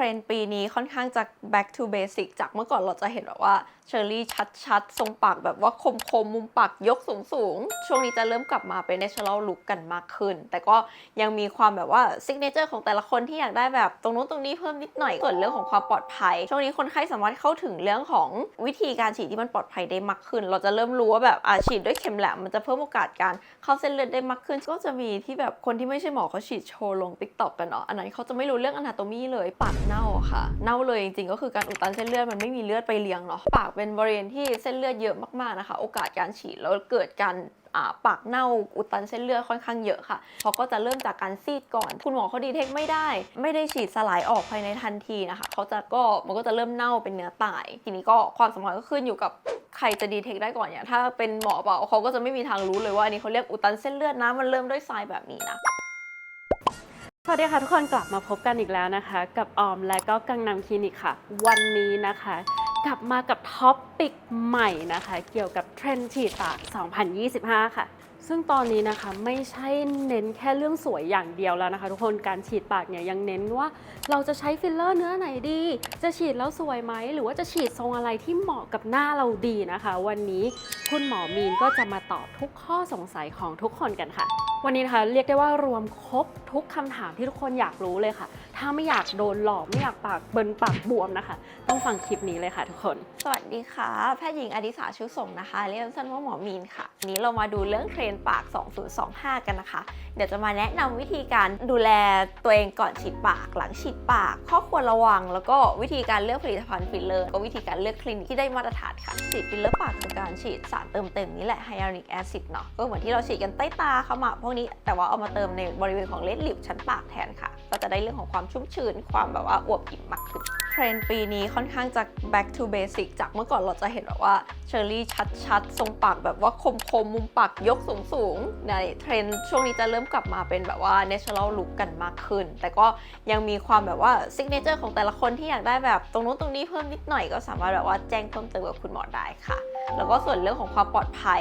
รนด์ปีนี้ค่อนข้างจะ back to basic จากเมื่อก่อนเราจะเห็นแบบว่าเชอรี่ชัดๆ ทรงปากแบบว่าคมๆมมุมปากยกสูงๆ ช่วงนี้จะเริ่มกลับมาเป็น natural look กันมากขึ้น แต่ก็ยังมีความแบบว่า signature ของแต่ละคนที่อยากได้แบบตรงนู้นตรงนี้เพิ่มนิดหน่อยส่วนเรื่องของความปลอดภัย ช่วงนี้คนไข้สามารถเข้าถึงเรื่องของวิธีการฉีดที่มันปลอดภัยได้มากขึ้น เราจะเริ่มรู้ว่าแบบอาฉีดด้วยเข็มแหลมมันจะเพิ่มโอกาสการเข้าเส้นเลือดได้มากขึ้น ก็จะมีที่แบบคนที่ไม่ใช่หมอเขาฉีดโชว์ลง t ิ k t o k กันเนาะอันนั้นเขาจะไม่รู้เรื่อง anatomy เลยปากเน่าค่ะ เน่าเลยจริงๆ ก็คือการอุดตันเส้นเลือดมันไม่มีเลือดไปเลี้ยงเนาะ ปากเป็นบริเวณที่เส้นเลือดเยอะมากๆนะคะ โอกาสการฉีดแล้วเกิดการอ่าปากเน่าอุดตันเส้นเลือดค่อนข้างเยอะค่ะเขาก็จะเริ่มจากการซีดก่อน คุณหมอเขาดีเทคไม่ได้ ไม่ได้ฉีดสลายออกภายในทันทีนะคะเขาจะก็มันก็จะเริ่มเน่าเป็นเนื้อตาย ทีนี้ก็ความสำคัญก็ขึ้นอยู่กับใครจะดีเทคได้ก่อนอย่างถ้าเป็นหมอเปล่าเขาก็จะไม่มีทางรู้เลยว่าอันนี้เขาเรียกอุดตันเส้นเลือดนะมันเริ่มด้วยทรายแบบนี้นะ สวัสดีค่ะทุกคนกลับมาพบกันอีกแล้วนะคะ กับออมและก็กังนำคลินิกค่ะ วันนี้นะคะ กลับมากับท็อปปิกใหม่นะคะ เกี่ยวกับเทรนด์ฉีดปาก 2025 ค่ะ ซึ่งตอนนี้นะคะไม่ใช่เน้นแค่เรื่องสวยอย่างเดียวแล้วนะคะ ทุกคนการฉีดปากเนี่ยยังเน้นว่า เราจะใช้ฟิลเลอร์เนื้อไหนดี จะฉีดแล้วสวยไหม หรือว่าจะฉีดทรงอะไรที่เหมาะกับหน้าเราดีนะคะ วันนี้คุณหมอมีนก็จะมาตอบทุกข้อสงสัยของทุกคนกันค่ะ วันนี้นะคะเรียกได้ว่ารวมครบทุกคำถามที่ทุกคนอยากรู้เลยค่ะ ถ้าไม่อยากโดนหลอกไม่อยากปากเบินปากบวมนะคะ ต้องฟังคลิปนี้เลยค่ะทุกคน สวัสดีค่ะ แพทย์หญิงอดิสาชุสงนะคะ เรียกสั้นว่าหมอมีนค่ะวันนี้เรามาดูเรื่องเทรนปาก 2025 กันนะคะ เดี๋ยวจะมาแนะนำวิธีการดูแลตัวเองก่อนฉีดปาก หลังฉีดปาก ข้อควรระวัง แล้วก็วิธีการเลือกผลิตภัณฑ์ฟิลเลอร์ก็วิธีการเลือกคลินิกที่ได้มาตรฐานค่ะฉีดฟิลเลอร์ปากคือการฉีดสารเติมเต็มนี่แหละไฮยาลูริกแอซิดเนาะก็เหมือนที่เราฉีดกันใต้ตาขมับพวกนี้แต่ว่าเอามาเติมในบริเวณของเลดลิปชั้นปากแทนค่ะ ก็จะได้เรื่องของความชุ่มชื้น ความแบบว่าอวบอิ่มมากขึ้นเทรนด์ปีนี้ค่อนข้างจะ back to basic จากเมื่อก่อนเราจะเห็นแบบว่าเชอร์รี่ชัดๆ ทรงปากแบบว่าคมๆมุมปากยกสูงๆในเทรนด์ช่วงนี้จะเริ่มกลับมาเป็นแบบว่า natural look กันมากขึ้น แต่ก็ยังมีความแบบว่า signature ของแต่ละคนที่อยากได้แบบตรงนู้นตรงนี้เพิ่มนิดหน่อยก็สามารถแบบว่าแจ้งเพิ่มเติมกับคุณหมอได้ค่ะ แล้วก็ส่วนเรื่องของความปลอดภัย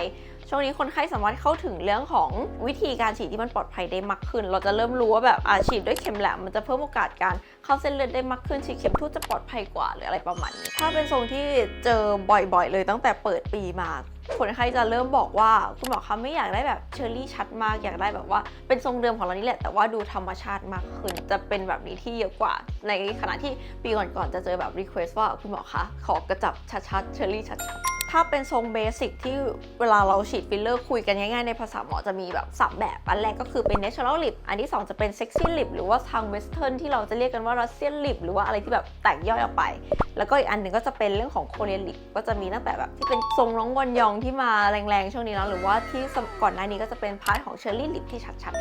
ช่วงนี้คนไข้สามารถเข้าถึงเรื่องของวิธีการฉีดที่มันปลอดภัยได้มากขึ้น เราจะเริ่มรู้ว่าแบบอาฉีดด้วยเข็มแหลมมันจะเพิ่มโอกาสการเข้าเส้นเลือดได้มากขึ้นฉีดเข็มทูตจะปลอดภัยกว่าหรืออะไรประมาณนี้ ถ้าเป็นทรงที่เจอบ่อยๆ เลยตั้งแต่เปิดปีมาคนไข้จะเริ่มบอกว่าคุณหมอคะไม่อยากได้แบบเชอรี่ชัดมากอยากได้แบบว่าเป็นทรงเดิมของเรานี่แหละ แต่ว่าดูธรรมชาติมากขึ้น จะเป็นแบบนี้ที่เยอะกว่า ในขณะที่ปีก่อนๆจะเจอแบบรีเควสว่าคุณหมอคะขอกระจับชัดๆเชอรี่ชัดๆ ถ้าเป็นทรงเบสิกที่เวลาเราฉีดฟิลเลอร์คุยกันง่ายๆในภาษาหมอจะมีแบบสามแบบ อันแรกก็คือเป็น natural lip อันที่ 2 จะเป็น sexy lip หรือว่าทาง western ที่เราจะเรียกกันว่า russian lip หรือว่าอะไรที่แบบแตกย่อยออกไป แล้วก็อีกอันหนึ่งก็จะเป็นเรื่องของ korean lip ก็จะมีตั้งแต่แบบที่เป็นทรงน้องวอนยองที่มาแรงๆช่วงนี้แล้วหรือว่าที่ก่อนหน้านี้ก็จะเป็นพาร์ทของ cherry lip ที่ชัดๆค่ะ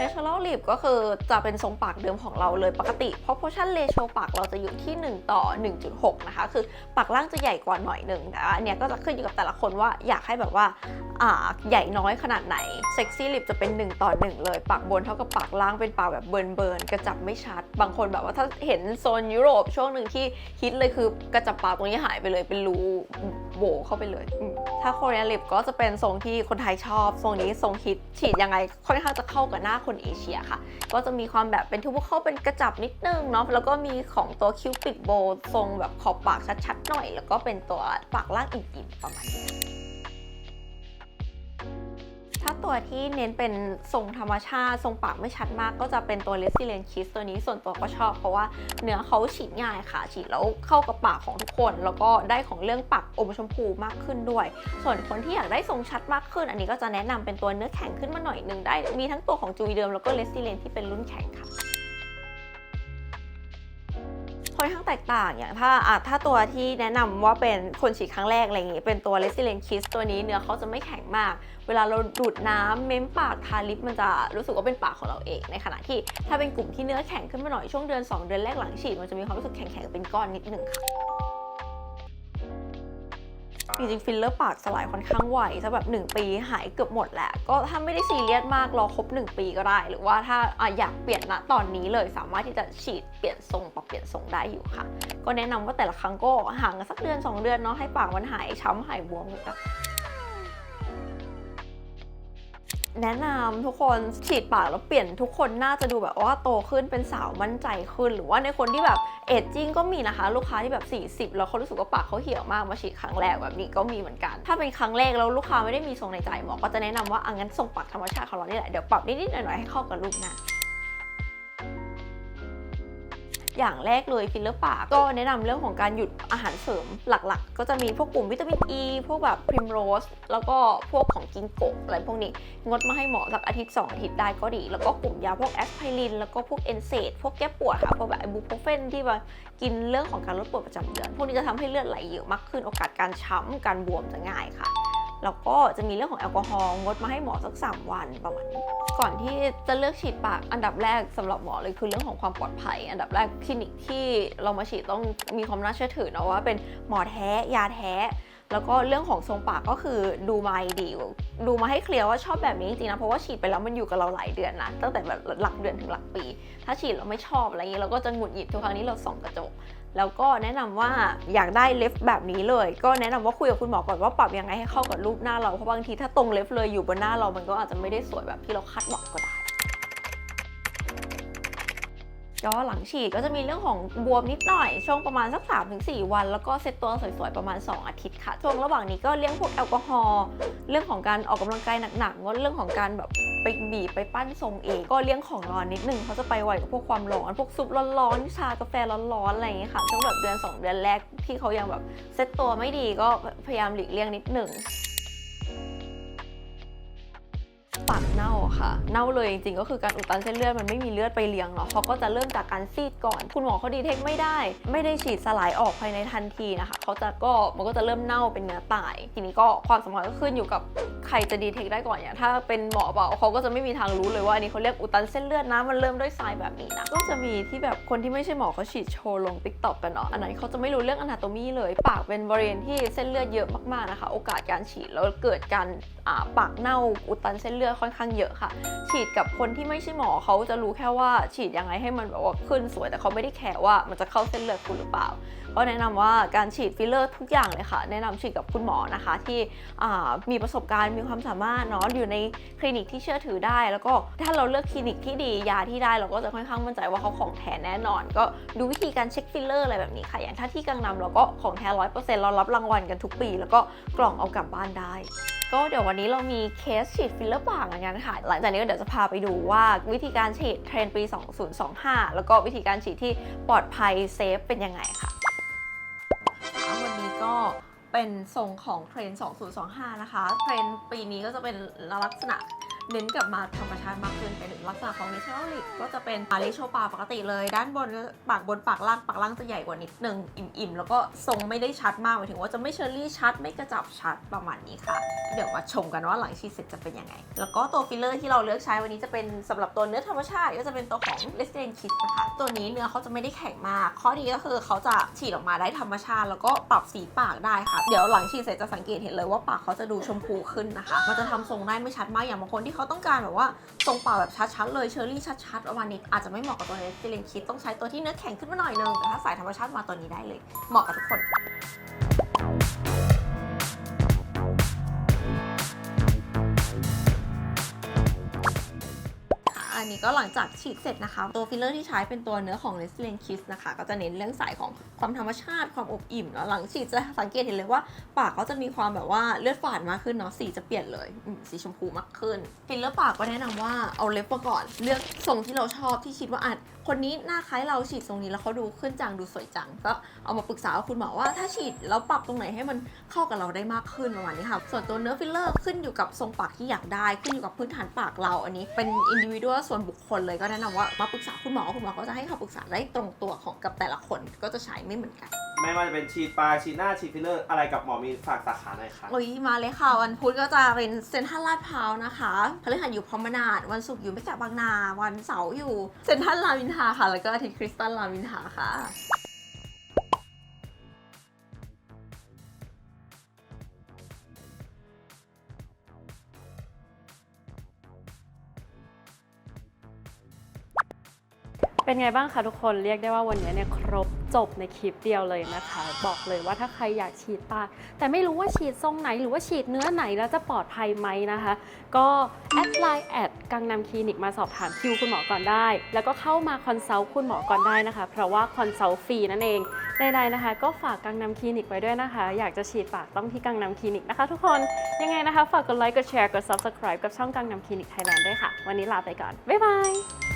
natural lip ก็คือจะเป็นทรงปากเดิมของเราเลยปกติ proportion ratio ปากเราจะอยู่ที่ 1 ต่อ 1.6 นะคะคือปากล่างจะใหญ่กว่าหน่อยหนึ่งแต่อันเนี้ยก็จะขึ้นอยู่กับแต่ละคนว่าอยากให้แบบว่าอ่าใหญ่น้อยขนาดไหน sexy lip จะเป็น 1 ต่อ 1 เลย ปากบนเท่ากับปากล่างเป็นปากแบบเบิร์นเบิร์นๆกระจับไม่ชัด บางคนแบบว่าถ้าเห็นโซนยุโรปช่วงหนึ่งที่ฮิตเลยคือกระจับปากตรงนี้หายไปเลยเป็นรูโบเข้าไปเลย ถ้า Korean lip ก็จะเป็นทรงที่คนไทยชอบ ทรงนี้ทรงฮิตฉีดยังไงค่อนข้างจะเข้ากับหน้าคนเอเชียค่ะ ก็จะมีความแบบเป็นทูบุเข้าเป็นกระจับนิดนึงเนาะแล้วก็มีของตัวคิวปิดโบทรงแบบขอบปากชัดๆหน่อย แล้วก็เป็นตัวปากล่างอิ่มประมาณนี้ถ้าตัวที่เน้นเป็นทรงธรรมชาติ ทรงปากไม่ชัดมากก็จะเป็นตัว r e s i l i e n t Kiss ตัวนี้ส่วนตัวก็ชอบเพราะว่าเนื้อเขาฉีดง่ายค่ะ ฉีดแล้วเข้ากับปากของทุกคน แล้วก็ได้ของเรื่องปากอมชมพูมากขึ้นด้วย ส่วนคนที่อยากได้ทรงชัดมากขึ้น อันนี้ก็จะแนะนำเป็นตัวเนื้อแข็งขึ้นมาหน่อยหนึ่งได้ มีทั้งตัวของจูวีเดิมแล้วก็ r e s i l i e n t ที่เป็นรุ่นแข็งค่ะ ค่อนข้างแตกต่างอย่างถ้าอะถ้าตัวที่แนะนำว่าเป็นคนฉีดครั้งแรกอะไรอย่างงี้เป็นตัว Resilient Kiss ตัวนี้เนื้อเขาจะไม่แข็งมาก เวลาเราดูดน้ำเม้มปากทาลิปมันจะรู้สึกว่าเป็นปากของเราเอง ในขณะที่ถ้าเป็นกลุ่มที่เนื้อแข็งขึ้นมาหน่อยช่วงเดือน 2 เดือนแรกหลังฉีดมันจะมีความรู้สึกแข็งๆเป็นก้อนนิดนึงค่ะ จริงๆฟิลเลอร์ปากสลายค่อนข้างไวถ้าแบบ 1 ปีหายเกือบหมดแหละ ก็ถ้าไม่ได้ซีเรียสมากรอครบ 1 ปีก็ได้ หรือว่าถ้าออยากเปลี่ยนณตอนนี้เลยสามารถที่จะฉีดเปลี่ยนทรงปรับเปลี่ยนทรงได้อยู่ค่ะ ก็แนะนำว่าแต่ละครั้งก็ห่างกันสักเดือน 2 เดือนเนาะให้ปากมันหายช้ำหายบวมกัน แนะนำทุกคนฉีดปากแล้วเปลี่ยนทุกคนน่าจะดูแบบว่าโตขึ้นเป็นสาวมั่นใจขึ้น หรือว่าในคนที่แบบเอจจิ้งก็มีนะคะ ลูกค้าที่แบบ 40 แล้วเขารู้สึกว่าปากเขาเหี่ยวมากมาฉีดครั้งแรกแบบนี้ก็มีเหมือนกัน ถ้าเป็นครั้งแรกแล้วลูกค้าไม่ได้มีทรงในใจหมอก็จะแนะนำว่าอังั้นทรงปากธรรมชาติของเรานี่แหละเดี๋ยวปรับนิดๆหน่อยๆให้เข้ากับรูปหน้า อย่างแรกเลยฟิลเลอร์ปากก็แนะนำเรื่องของการหยุดอาหารเสริมหลักๆ ก็จะมีพวกกลุ่มวิตามินอ e, ีพวกแบบพริมโรสแล้วก็พวกของกินโกะอะไรพวกนี้ งดมาให้หมอสักอาทิตย์ 2 อาทิตย์ได้ก็ดี แล้วก็กลุ่มยาพวกแอสไพรินแล้วก็พวกเอนเซดพวกแก้ปวดค่ะพวกแบบไอบูโปรเฟนที่ว่ากินเรื่องของการลดปวดประจำเดือน พวกนี้จะทำให้เลือดไหลเยอะมากขึ้นโอกาสการช้ำการบวมจะง่ายค่ะ แล้วก็จะมีเรื่องของแอลกอฮอล์งดมาให้หมอสัก 3 วันประมาณนี้ก่อนที่จะเลือกฉีดปากอันดับแรกสำหรับหมอเลยคือเรื่องของความปลอดภัย อันดับแรกคลินิกที่เรามาฉีดต้องมีความน่าเชื่อถือเนะว่าเป็นหมอแท้ยาแท้ แล้วก็เรื่องของทรงปากก็คือดูมาดีดูมาให้เคลียร์ว่าชอบแบบนี้จริงๆนะเพราะว่าฉีดไปแล้วมันอยู่กับเราหลายเดือนนะตั้งแต่แบบหลักเดือนถึงหลักปี ถ้าฉีดเราไม่ชอบอะไรอย่างนี้เราก็จะหงุดหงิดทุกครั้งที่เราส่องกระจก แล้วก็แนะนำว่าอยากได้เล็บแบบนี้เลย ก็แนะนำว่าคุยกับคุณหมอก่อนว่าปรับยังไงให้เข้ากับรูปหน้าเราเพราะบางทีถ้าตรงเล็บเลยอยู่บนหน้าเรามันก็อาจจะไม่ได้สวยแบบที่เราคาดหวังก็ได้ ก็หลังฉีดก็จะมีเรื่องของบวมนิดหน่อย ช่วงประมาณสัก 3-4 วัน แล้วก็เซตตัวสวยๆ ประมาณ 2 อาทิตย์ค่ะ ช่วงระหว่างนี้ก็เลี่ยงพวกแอลกอฮอล์เรื่องของการออกกำลังกายหนักๆงดเรื่องของการแบบไปบีบไปปั้นทรงเอง ก็เลี่ยงของร้อนนิดนึงเขาจะไปไวกับพวกความร้อนพวกซุปร้อนๆชากาแฟร้อนๆอะไรอย่างเงี้ยค่ะช่วงแบบเดือน 2 เดือนแรกที่เขายังแบบเซตตัวไม่ดีก็พยายามหลีกเลี่ยงนิดหนึ่ง ปากเน่าค่ะ เน่าเลยจริงๆก็คือการอุดตันเส้นเลือดมันไม่มีเลือดไปเลี้ยงเนาะเขาก็จะเริ่มจากการซีดก่อน คุณหมอเขาดีเทคไม่ได้ ไม่ได้ฉีดสลายออกภายในทันทีนะคะเขาจะก็มันก็จะเริ่มเน่าเป็นเนื้อตาย ทีนี้ก็ความสำคัญก็ขึ้นอยู่กับใครจะดีเทคได้ก่อนอย่างถ้าเป็นหมอเปล่าเขาก็จะไม่มีทางรู้เลยว่าอันนี้เขาเรียกอุดตันเส้นเลือดนะมันเริ่มด้วยทรายแบบนี้นะก็จะมีที่แบบคนที่ไม่ใช่หมอเขาฉีดโชว์ลงติ๊กต็อกกันเนาะอันนั้นเขาจะไม่รู้เรื่องอนาโตมีเลยปากเป็นบริเวณที่เส้นเลือดเยอะมากๆนะคะ โอกาสการฉีดแล้วเกิดการปากเน่าอุดตันเส้นเลือดค่อนข้างเยอะค่ะ ฉีดกับคนที่ไม่ใช่หมอเขาจะรู้แค่ว่าฉีดยังไงให้มันแบบว่าขึ้นสวยแต่เขาไม่ได้แคร์ว่ามันจะเข้าเส้นเลือดคุณหรือเปล่า ก็แนะนำว่าการฉีดฟิลเลอร์ทุกอย่างเลยค่ะ แนะนำฉีดกับคุณหมอนะคะที่มีประสบการณ์มีความสามารถเนาะอยู่ในคลินิกที่เชื่อถือได้ แล้วก็ถ้าเราเลือกคลินิกที่ดียาที่ได้เราก็จะค่อนข้างมั่นใจว่าเขาของแท้แน่นอน ก็ดูวิธีการเช็คฟิลเลอร์อะไรแบบนี้ค่ะ อย่างถ้าที่กังนำเราก็ของแท้ร้อยเปอร์เซ็นต์เรารับรางวัลกันทุกปี แล้วก็กล่องเอากลับบ้านได้ ก็เดี๋ยววันนี้เรามีเคสฉีดฟิลเลอร์ปากเหมือนกันค่ะ หลังจากนี้ก็เดี๋ยวจะพาไปดูว่าวิธีการฉีดเทรนปี 2025 แล้วก็วิธีการฉีดที่ปลอดภัยเซฟเป็นยังไงค่ะ วันนี้ก็เป็นทรงของเทรน 2025 นะคะ เทรนปีนี้ก็จะเป็นลักษณะ เน้นกลับมาธรรมชาติมากขึ้นเป็นลักษณะของ natural lip ก็จะเป็นปาลิโชปาปกติเลย ด้านบนปากบนปากล่างปากล่างจะใหญ่กว่านิดนึงอิ่มๆ แล้วก็ทรงไม่ได้ชัดมากหมายถึงว่าจะไม่เชอรี่ชัดไม่กระจับชัดประมาณนี้ค่ะ เดี๋ยวมาชมกันว่าหลังฉีดเสร็จจะเป็นยังไง แล้วก็ตัวฟิลเลอร์ที่เราเลือกใช้วันนี้จะเป็นสำหรับตัวเนื้อธรรมชาติก็จะเป็นตัวของ l e s t e n Kiss นะคะตัวนี้เนื้อเขาจะไม่ได้แข็งมาก ข้อดีก็คือเขาจะฉีดออกมาได้ธรรมชาติ แล้วก็ปรับสีปากได้ค่ะ เดี๋ยวหลังฉีดเสร็จจะสังเกตเห็นเลยว่าปากเขาจะดูชมพูขึ้นนะคะมันจะทำทรงได้ไม่ชัดมากอย่างบางคนที่เขาต้องการแบบว่าทรงเป่าแบบชัดๆเลยเชอรี่ชัดๆประมาณนี้อาจจะไม่เหมาะกับตัวเนสเซเลนคิดต้องใช้ตัวที่เนื้อแข็งขึ้นมาหน่อยนึงแต่ถ้าสายธรรมชาติมาตัวนี้ได้เลย เหมาะกับทุกคน อันนี้ก็หลังจากฉีดเสร็จนะคะ ตัวฟิลเลอร์ที่ใช้เป็นตัวเนื้อของ Nestle Kiss นะคะ ก็จะเน้นเรื่องสายของความธรรมชาติความอบอิ่มแล้วหลังฉีดจะสังเกตเห็นเลยว่าปากก็จะมีความแบบว่าเลือดฝาดมากขึ้นเนาะสีจะเปลี่ยนเลยสีชมพูมากขึ้น ฟิลเลอร์ปากก็แนะนำว่าเอาเล็บมาก่อน เลือกทรงที่เราชอบที่คิดว่าอาจคนนี้หน้าคล้ายเราฉีดทรงนี้แล้วเขาดูขึ้นจังดูสวยจัง ก็เอามาปรึกษากับคุณหมอว่าถ้าฉีดแล้วปรับตรงไหนให้มันเข้ากับเราได้มากขึ้นประมาณนี้ค่ะ ส่วนตัวเนื้อฟิลเลอร์ขึ้นอยู่กับทรงปากที่อยากได้ ขึ้นอยู่กับพื้นฐานปากเราอันนี้ เป็นอินดิวิ u a l ส่วนบุคคลเลยก็แนะนำว่ามาปรึกษาคุณหมอคุณหมอก็จะให้คำปรึกษาได้ตรงตัวของกับแต่ละคนก็จะใช้ไม่เหมือนกันไม่ว่าจะเป็นฉีดปลายฉีดหน้าฉีดฟิลเลอร์อะไรกับหมอมีนฝากสาขาหน่อยค่ะโอ้ยมาเลยค่ะ วันพุธก็จะเป็นเซ็นทรัลลาดพร้าวนะคะพฤหัสอยู่พรหมนาดวันศุกร์อยู่ไม่จากบางนา วันเสาร์อยู่เซ็นทรัลรามอินทาค่ะ แล้วก็อาทิตย์คริสตัลลามินทาค่ะเป็นไงบ้างคะทุกคนเรียกได้ว่าวันนี้เนี่ยครบ จบในคลิปเดียวเลยนะคะ บอกเลยว่าถ้าใครอยากฉีดปาก แต่ไม่รู้ว่าฉีดทรงไหนหรือว่าฉีดเนื้อไหนแล้วจะปลอดภัยไหมนะคะ ก็แอดไลน์แอดกังนำคลินิกมาสอบถามคิวคุณหมอก่อนได้ แล้วก็เข้ามาคอนซัลท์คุณหมอก่อนได้นะคะ เพราะว่าคอนซัลท์ฟรีนั่นเองใดๆนะคะ ก็ฝากกังนำคลินิกไว้ด้วยนะคะ อยากจะฉีดปากต้องที่กังนำคลินิกนะคะ ทุกคนยังไงนะคะ ฝากกดไลค์กดแชร์กด subscribe กับช่องกังนำคลินิกไทยแลนด์ด้วยค่ะ วันนี้ลาไปก่อนบ๊ายบาย